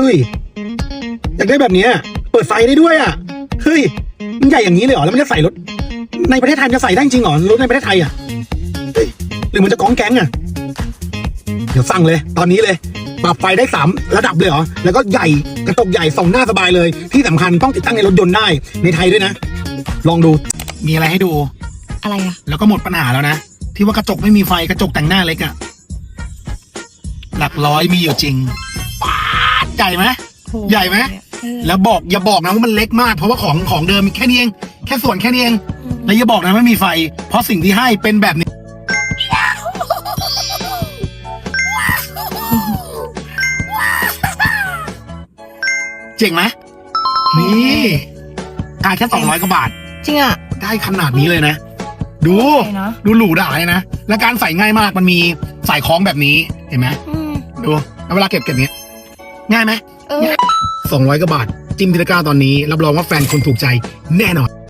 เฮ้ยอยากได้แบบเนี้ยเปิดไฟได้ด้วยอะเฮ้ยมันใหญ่อย่างนี้เลยเหรอแล้วมันจะใส่รถ ในประเทศไทยมันจะใส่ได้จริงเหรอรถในประเทศไทยอะเฮ้ยหรือมันจะก้องแก๊งอะเดี๋ยวสั่งเลย ตอนนี้เลยปรับไฟได้สามระดับเลยเหรอแล้วก็ใหญ่กระจกใหญ่ส่องหน้าสบายเลย ที่สำคัญต้องติดตั้งในรถยนต์ได้ในไทยด้วยนะ ลองดูมีอะไรให้ดู อะไรอะ แล้วก็หมดปัญหาแล้วนะ ที่ว่ากระจกไม่มีไฟกระจกแต่งหน้าเล็กอะหลักร้อยมีอยู่จริงป๊าด ใหญ่ไหมใหญ่ไหม เออแล้วบอกอย่าบอกนะว่ามันเล็กมาก เพราะว่าของของเดิมมีแค่นี้เองแค่ส่วนแค่นี้เอง แล้วอย่าบอกนะไม่มีไฟ เพราะสิ่งที่ให้เป็นแบบนี้ เจ๋งไหมนี่ค่าแค่สองร้อยกว่าบาท จริงอะ ได้ขนาดนี้เลยนะ ดูใช่เนอะ ดูหรูหราเลยนะ และการใส่ง่ายมากมันมีสายคล้องแบบนี้เห็นไหมอืมดูแล้วเวลาเก็บเก็บเนี้ย ง่ายไหมเออ สองร้อยกว่าบาท จิ้มพิลกาตอนนี้ รับรองว่าแฟนคนถูกใจแน่นอน